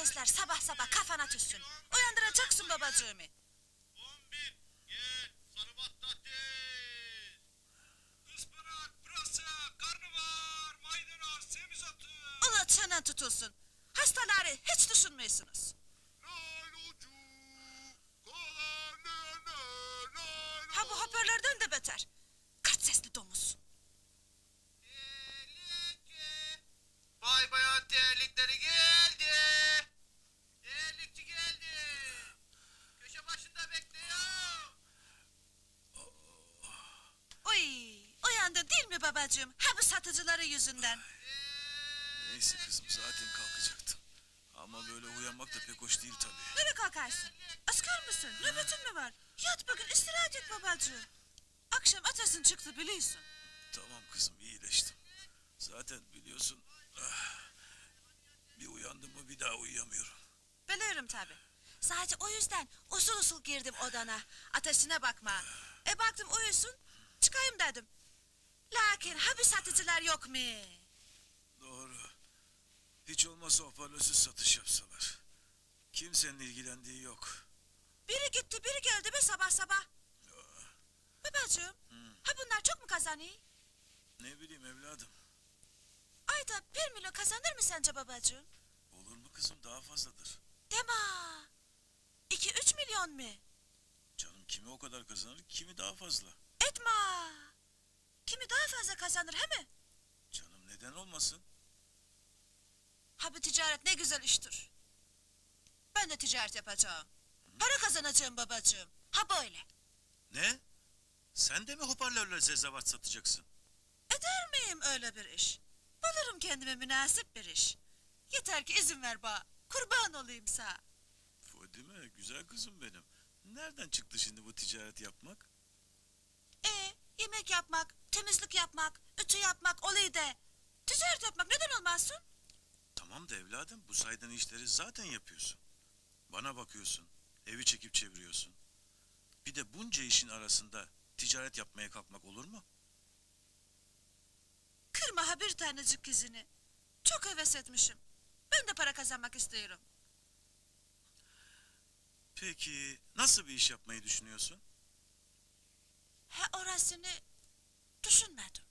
laflar sabah sabah kafana düşsün. Uyandıracaksın babacığımı. 11 gel sarı patates. Ispanak, pırasa, karnabahar, maydanoz, semizotu. Ula çenen tutulsun. Hastaları hiç düşünmüyorsunuz. Ha bu hoparlörden de beter. Babacığım? Ha bu satıcıları yüzünden. Neyse kızım zaten kalkacaktım. Ama böyle uyanmak da pek hoş değil tabii. Nereye kalkarsın? Asker misin? Nöbetin mi var? Yat bugün istirahat et babacığım. Akşam atasın çıktı biliyorsun. Tamam kızım iyileştim. Zaten biliyorsun ah, bir uyandım mı bir daha uyuyamıyorum. Biliyorum tabi. Sadece o yüzden usul usul girdim odana. Ateşine bakma. E baktım uyusun. Çıkayım dedim. Lakin ha bu satıcılar yok mu? Doğru. Hiç olmazsa hoparlörsüz satış yapsalar. Kimsenin ilgilendiği yok. Biri gitti biri geldi be sabah sabah. Babacığım. Ha bunlar çok mu kazanıyor? Ne bileyim evladım. Ayda bir milyon kazanır mı sence babacığım? Olur mu kızım daha fazladır. Deme. İki üç milyon mu? Canım kimi o kadar kazanır kimi daha fazla. Etme. Kimi daha fazla kazanır he mi? Canım neden olmasın? Ha bu ticaret ne güzel iştir. Ben de ticaret yapacağım. Para kazanacağım babacığım. Ha böyle. Ne? Sen de mi hoparlörle zerzevat satacaksın? Eder miyim öyle bir iş? Bulurum kendime münasip bir iş. Yeter ki izin ver bana. Kurban olayım sana. Fadime güzel kızım benim. Nereden çıktı şimdi bu ticaret yapmak? Yemek yapmak, temizlik yapmak, ütü yapmak olayı de. Ticaret yapmak neden olmazsın? Tamam da evladım bu saydığın işleri zaten yapıyorsun. Bana bakıyorsun, evi çekip çeviriyorsun. Bir de bunca işin arasında ticaret yapmaya kalkmak olur mu? Kırma ha bir tanecik kızını. Çok heves etmişim. Ben de para kazanmak istiyorum. Peki nasıl bir iş yapmayı düşünüyorsun? Ha orasını düşünmedim.